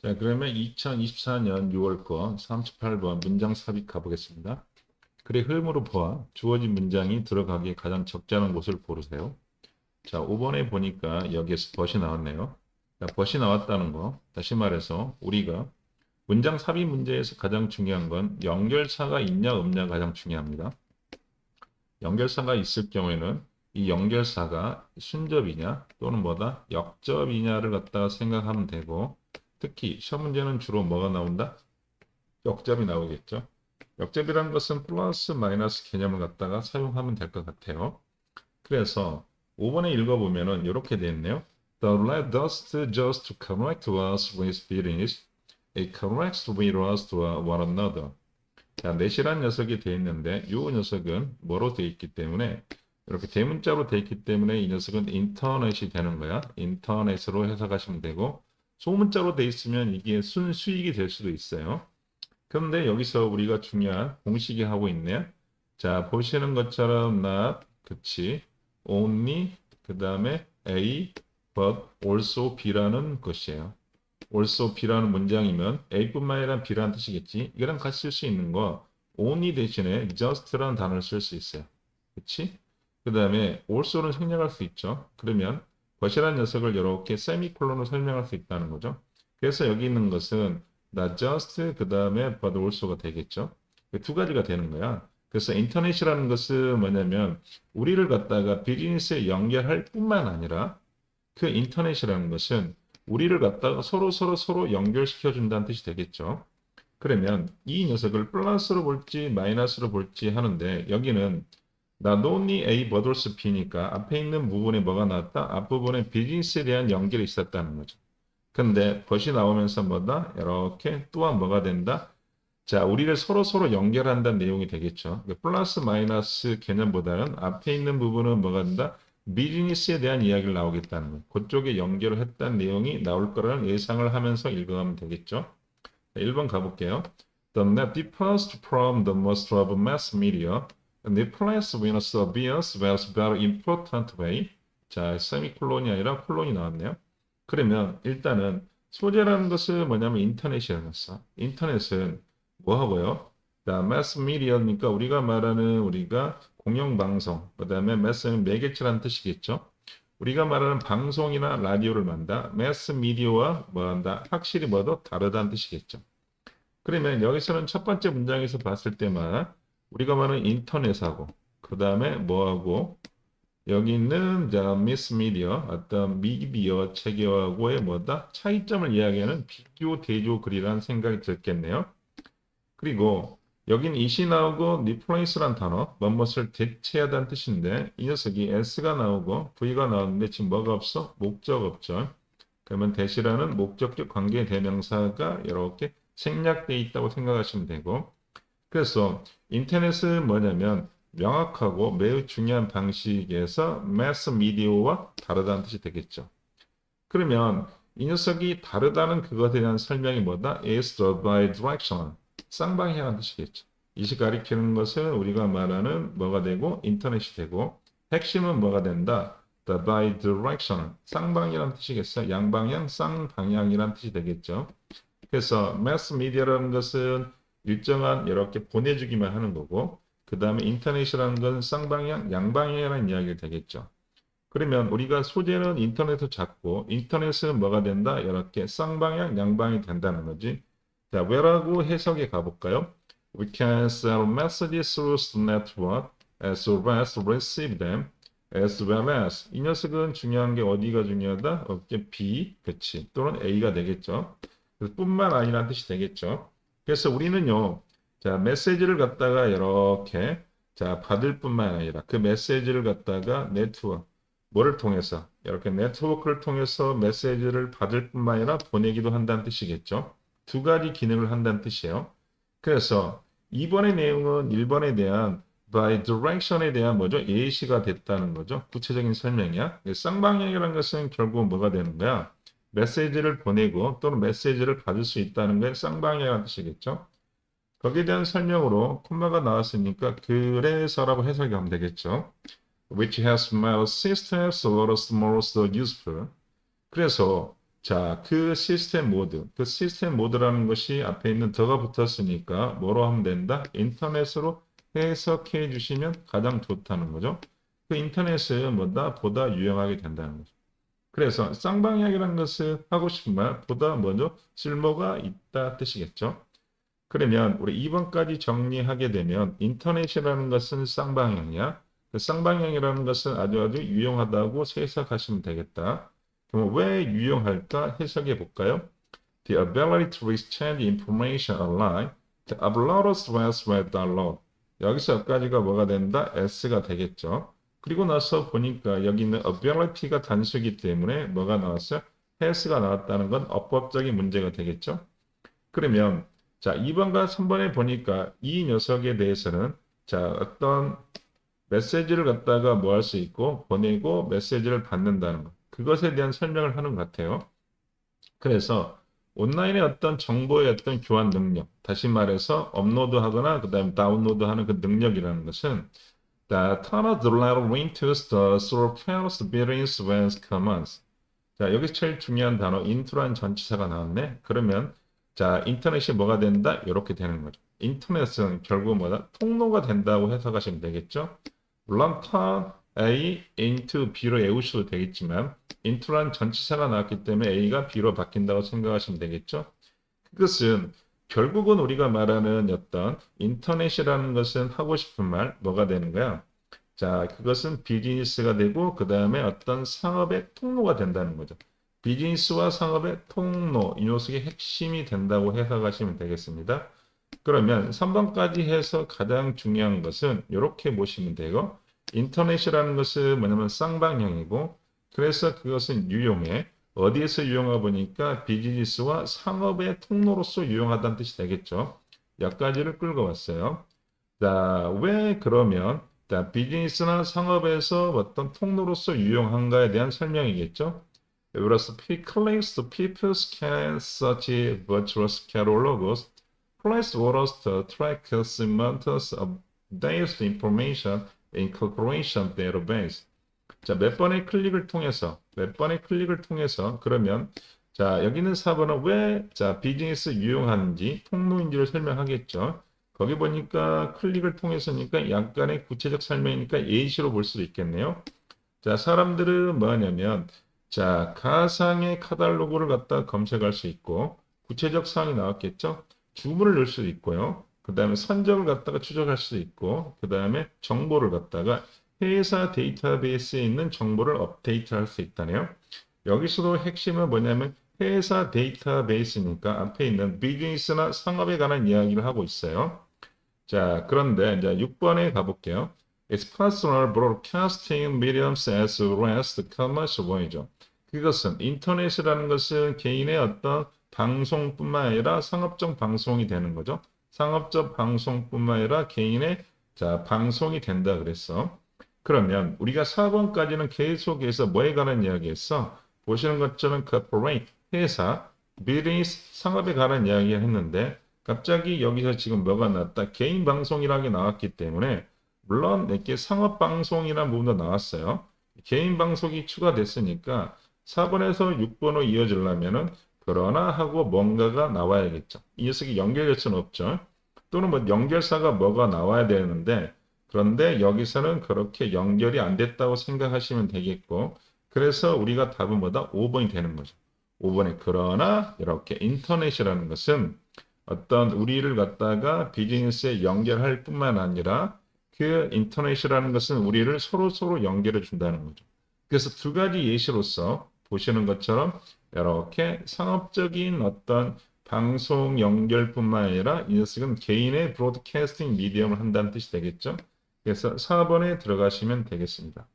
자, 그러면 2024년 6월 거 38번 문장 삽입 가보겠습니다. 글의 흐름으로 보아 주어진 문장이 들어가기에 가장 적절한 곳을 고르세요. 자, 5번에 보니까 여기에서 벗이 나왔네요. 자, 벗이 나왔다는 거, 다시 말해서 우리가 문장 삽입 문제에서 가장 중요한 건 연결사가 있냐 없냐가 가장 중요합니다. 연결사가 있을 경우에는 이 연결사가 순접이냐 또는 뭐다 역접이냐를 갖다가 생각하면 되고 특히 시험 문제는 주로 뭐가 나온다? 역접이 나오겠죠. 역접이라는 것은 플러스 마이너스 개념을 갖다가 사용하면 될 것 같아요. 그래서 5번에 읽어보면은 이렇게 돼 있네요. The let us just correct us with feelings. It corrects with us to one another. 자, 넷이란 녀석이 돼 있는데 이 녀석은 뭐로 돼 있기 때문에 이렇게 대문자로 돼 있기 때문에 이 녀석은 인터넷이 되는 거야. 인터넷으로 해석하시면 되고 소문자로 돼 있으면 이게 순수익이 될 수도 있어요. 그런데 여기서 우리가 중요한 공식이 하고 있네요. 자, 보시는 것처럼 not, 그치, only, 그 다음에 A, but also B라는 것이에요. also B라는 문장이면 A뿐만 아니라 B라는 뜻이겠지. 이거랑 같이 쓸 수 있는 거 only 대신에 just라는 단어를 쓸 수 있어요. 그치? 그 다음에 also는 생략할 수 있죠. 그러면 것이라는 녀석을 이렇게 세미콜론으로 설명할 수 있다는 거죠. 그래서 여기 있는 것은 not just 그 다음에 but also가 되겠죠. 그두 가지가 되는 거야. 그래서 인터넷이라는 것은 뭐냐면 우리를 갖다가 비즈니스에 연결할 뿐만 아니라 그 인터넷이라는 것은 우리를 갖다가 서로 서로 서로 연결시켜 준다는 뜻이 되겠죠. 그러면 이 녀석을 플러스로 볼지 마이너스로 볼지 하는데 여기는 only A also B니까 앞에 있는 부분에 뭐가 나왔다? 앞부분에 비즈니스에 대한 연결이 있었다는 거죠. 근데 벗이 나오면서 뭐다? 이렇게 또한 뭐가 된다? 자, 우리를 서로 서로 연결한다는 내용이 되겠죠. 그 플러스 마이너스 개념보다는 앞에 있는 부분은 뭐가 된다? 비즈니스에 대한 이야기를 나오겠다는 거. 그쪽에 연결을 했다는 내용이 나올 거라는 예상을 하면서 읽어가면 되겠죠. 자, 1번 가볼게요. The net differs from the most of mass media. Replace Venus obvious was very important way. 자, 세미콜론이 아니라 콜론이 나왔네요. 그러면 일단은 소재라는 것은 뭐냐면 인터넷이라는 거 인터넷은 뭐 하고요? 자, 매스 미디어니까 우리가 말하는 우리가 공영 방송, 그 다음에 매스는 매개체라는 뜻이겠죠. 우리가 말하는 방송이나 라디오를 만다. 매스 미디어와 뭐 한다? 확실히 뭐도 다르다는 뜻이겠죠. 그러면 여기서는 첫 번째 문장에서 봤을 때만 우리가 말하는 인터넷하고 그 다음에 뭐하고 여기 있는 자 미스 미디어 어떤 미디어 체계하고의 뭐다 차이점을 이야기하는 비교 대조 글이라는 생각이 들겠네요. 그리고 여긴 이시 나오고 replace란 단어 뭐뭇을 대체하다는 뜻인데 이 녀석이 s가 나오고 v가 나오는데 지금 뭐가 없어? 목적 없죠. 그러면 대시라는 목적격 관계 대명사가 이렇게 생략되어 있다고 생각하시면 되고 그래서 인터넷은 뭐냐면 명확하고 매우 중요한 방식에서 매스 미디어와 다르다는 뜻이 되겠죠. 그러면 이 녀석이 다르다는 그것에 대한 설명이 뭐다? is the bidirectional. 쌍방향이라는 뜻이겠죠. 이시 가리키는 것은 우리가 말하는 뭐가 되고 인터넷이 되고 핵심은 뭐가 된다? the bidirectional. 쌍방이라는 뜻이겠어요. 양방향, 쌍방향이라는 뜻이 되겠죠. 그래서 mass media라는 것은 일정한 이렇게 보내주기만 하는 거고 그 다음에 인터넷이라는 건 쌍방향, 양방향이라는 이야기가 되겠죠. 그러면 우리가 소재는 인터넷을 잡고 인터넷은 뭐가 된다? 이렇게 쌍방향, 양방이 된다는 거지. 자, 왜라고 해석해 가볼까요? We can sell messages through the network as well as receive them as well as 이 녀석은 중요한 게 어디가 중요하다? 어깨 B, 그치 또는 A가 되겠죠. 뿐만 아니라는 뜻이 되겠죠. 그래서 우리는요, 자, 메시지를 갖다가 이렇게, 자, 받을 뿐만 아니라 그 메시지를 갖다가 네트워크, 뭐를 통해서, 이렇게 네트워크를 통해서 메시지를 받을 뿐만 아니라 보내기도 한다는 뜻이겠죠. 두 가지 기능을 한다는 뜻이에요. 그래서 2번의 내용은 1번에 대한 by direction에 대한 뭐죠? 예시가 됐다는 거죠. 구체적인 설명이야. 쌍방향이라는 것은 결국 뭐가 되는 거야? 메시지를 보내고 또는 메시지를 받을 수 있다는 게 쌍방향이라는 뜻이겠죠. 거기에 대한 설명으로 콤마가 나왔으니까 그래서라고 해석하면 되겠죠. Which has made systems lot more useful. 그래서 자, 그 시스템 모드, 그 시스템 모드라는 것이 앞에 있는 더가 붙었으니까 뭐로 하면 된다? 인터넷으로 해석해 주시면 가장 좋다는 거죠. 그 인터넷은 뭐다? 보다 유용하게 된다는 거죠. 그래서 쌍방향이라는 것을 하고 싶은 말, 보다 먼저 쓸모가 있다 뜻이겠죠. 그러면 우리 2번까지 정리하게 되면 인터넷이라는 것은 쌍방향이야. 그 쌍방향이라는 것은 아주 아주 유용하다고 해석하시면 되겠다. 그럼 왜 유용할까 해석해 볼까요? The ability to exchange information online, the uploaders was read download. 여기서 여기까지가 뭐가 된다? S가 되겠죠. 그리고 나서 보니까 여기 있는 ability가 단수이기 때문에 뭐가 나왔어요? has가 나왔다는 건 어법적인 문제가 되겠죠. 그러면 자 2번과 3번에 보니까 이 녀석에 대해서는 자 어떤 메시지를 갖다가 뭐 할 수 있고 보내고 메시지를 받는다는 것 그것에 대한 설명을 하는 것 같아요. 그래서 온라인의 어떤 정보의 어떤 교환 능력 다시 말해서 업로드하거나 그 다음에 다운로드하는 그 능력이라는 것은 that turns the letter into the surface bearings when commands. 자, 여기서 제일 중요한 단어 into란 전치사가 나왔네. 그러면 자, 인터넷이 뭐가 된다? 이렇게 되는 거죠. 인터넷은 결국 뭐다? 통로가 된다고 해석하시면 되겠죠. 물론 turn A into B로 외우셔도 되겠지만 into란 전치사가 나왔기 때문에 A가 B로 바뀐다고 생각하시면 되겠죠. 그것은 결국은 우리가 말하는 어떤 인터넷이라는 것은 하고 싶은 말 뭐가 되는 거야? 자, 그것은 비즈니스가 되고 그 다음에 어떤 상업의 통로가 된다는 거죠. 비즈니스와 상업의 통로, 이 녀석의 핵심이 된다고 해석하시면 되겠습니다. 그러면 3번까지 해서 가장 중요한 것은 이렇게 보시면 되고 인터넷이라는 것은 뭐냐면 쌍방향이고 그래서 그것은 유용해. 어디에서 유용하 보니까 비즈니스와 상업의 통로로서 유용하다는 뜻이 되겠죠. 여기까지를 끌고 왔어요. 자, 왜 그러면 자, 비즈니스나 상업에서 어떤 통로로서 유용한가에 대한 설명이겠죠. Whereas clicks to people scan such virtuous catalogs, place orders to track segments of data information in corporation database. 자, 몇 번의 클릭을 통해서, 몇 번의 클릭을 통해서, 그러면, 자, 여기 있는 4번은 왜, 자, 비즈니스 유용한지, 통로인지를 설명하겠죠. 거기 보니까 클릭을 통해서니까 약간의 구체적 설명이니까 예시로 볼 수도 있겠네요. 자, 사람들은 뭐냐면, 자, 가상의 카탈로그를 갖다 검색할 수 있고, 구체적 사항이 나왔겠죠? 주문을 넣을 수도 있고요. 그 다음에 선적을 갖다가 추적할 수도 있고, 그 다음에 정보를 갖다가 회사 데이터베이스에 있는 정보를 업데이트 할 수 있다네요. 여기서도 핵심은 뭐냐면 회사 데이터베이스니까 앞에 있는 비즈니스나 상업에 관한 이야기를 하고 있어요. 자, 그런데 이제 6번에 가볼게요. It's personal broadcasting mediums as the commercial voyager. 그것은 인터넷이라는 것은 개인의 어떤 방송뿐만 아니라 상업적 방송이 되는 거죠. 상업적 방송뿐만 아니라 개인의 자, 방송이 된다 그랬어. 그러면 우리가 4번까지는 계속해서 뭐에 관한 이야기했어? 보시는 것처럼 corporate, 회사, business, 상업에 관한 이야기 했는데 갑자기 여기서 지금 뭐가 나왔다? 개인 방송이라는 게 나왔기 때문에 물론 이렇게 상업 방송이라는 부분도 나왔어요. 개인 방송이 추가됐으니까 4번에서 6번으로 이어지려면은 그러나 하고 뭔가가 나와야겠죠. 이 녀석이 연결될 수는 없죠. 또는 뭐 연결사가 뭐가 나와야 되는데 그런데 여기서는 그렇게 연결이 안 됐다고 생각하시면 되겠고 그래서 우리가 답은 뭐다? 5번이 되는 거죠. 5번에 그러나 이렇게 인터넷이라는 것은 어떤 우리를 갖다가 비즈니스에 연결할 뿐만 아니라 그 인터넷이라는 것은 우리를 서로 서로 연결해 준다는 거죠. 그래서 두 가지 예시로서 보시는 것처럼 이렇게 상업적인 어떤 방송 연결뿐만 아니라 이 녀석은 개인의 브로드캐스팅 미디엄을 한다는 뜻이 되겠죠. 그래서 4번에 들어가시면 되겠습니다.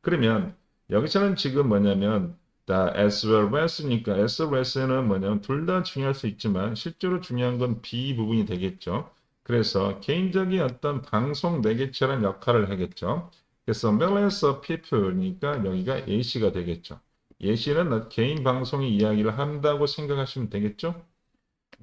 그러면 여기서는 지금 뭐냐면 다 as well as니까 as well as는 뭐냐면 둘 다 중요할 수 있지만 실제로 중요한 건 B 부분이 되겠죠. 그래서 개인적인 어떤 방송 매개체라는 역할을 하겠죠. 그래서 millions of people니까 여기가 예시가 되겠죠. 예시는 개인 방송의 이야기를 한다고 생각하시면 되겠죠.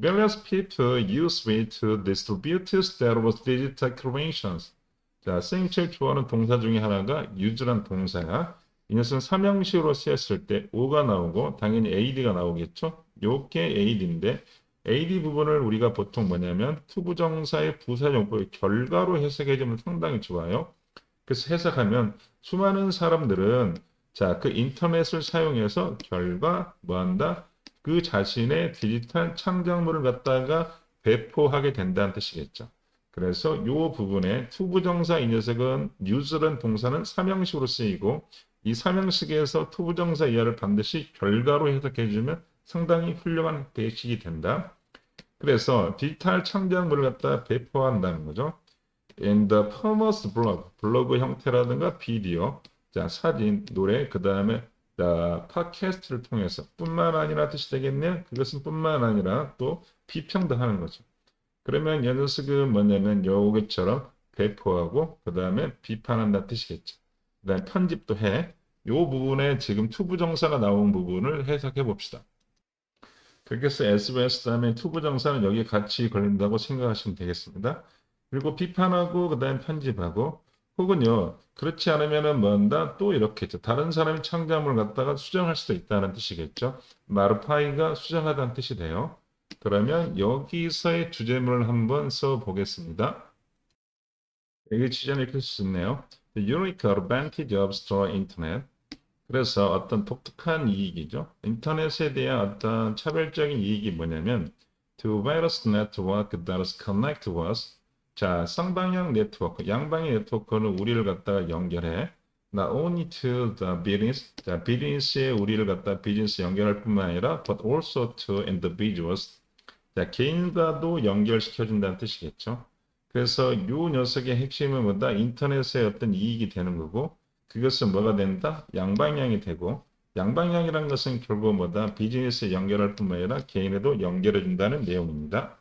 Of people use it to distribute their digital creations. 자, 생체 좋아하는 동사 중에 하나가 use란 동사야. 이 녀석은 삼형식으로 쓰였을 때 O가 나오고 당연히 AD가 나오겠죠. 요게 AD인데 AD 부분을 우리가 보통 뭐냐면 투부정사의 부사용법의 결과로 해석해 주면 상당히 좋아요. 그래서 해석하면 수많은 사람들은 자, 그 인터넷을 사용해서 결과 뭐 한다? 그 자신의 디지털 창작물을 갖다가 배포하게 된다는 뜻이겠죠. 그래서 요 부분에 투부정사 이 녀석은 use라는 동사는 삼형식으로 쓰이고 이 삼형식에서 투부정사 이하를 반드시 결과로 해석해 주면 상당히 훌륭한 배식이 된다. 그래서 디지털 창작물을 갖다 배포한다는 거죠. In the famous blog, 블로그 형태라든가 비디오, 자 사진, 노래, 그 다음에 팟캐스트를 통해서 뿐만 아니라 뜻이 되겠네요. 그것은 뿐만 아니라 또 비평도 하는 거죠. 그러면 이 녀석은 뭐냐면 요것처럼 배포하고 그 다음에 비판한다는 뜻이겠죠. 그 다음에 편집도 해. 요 부분에 지금 투부정사가 나온 부분을 해석해 봅시다. 해서 SBS 다음에 투부정사는 여기 같이 걸린다고 생각하시면 되겠습니다. 그리고 비판하고 그 다음에 편집하고 혹은요 그렇지 않으면은 뭔다 또 이렇게죠. 다른 사람이 창작물을 갖다가 수정할 수도 있다는 뜻이겠죠. 마르파이가 수정하다는 뜻이 돼요. 그러면 여기서의 주제문을 한번 써 보겠습니다. 여기 주제는 이렇게 쓰네요. The unique advantage of strong internet. 그래서 어떤 독특한 이익이죠. 인터넷에 대한 어떤 차별적인 이익이 뭐냐면 to virus network that connect us. 자, 쌍방향 네트워크, 양방향 네트워크는 우리를 갖다가 연결해. Not only to the business, 자, 비즈니스에 우리를 갖다 비즈니스 연결할 뿐만 아니라 but also to individuals. 자, 개인과도 연결시켜준다는 뜻이겠죠. 그래서 이 녀석의 핵심은 뭐다? 인터넷의 어떤 이익이 되는 거고, 그것은 뭐가 된다? 양방향이 되고, 양방향이란 것은 결국 뭐다? 비즈니스에 연결할 뿐만 아니라 개인에도 연결해 준다는 내용입니다.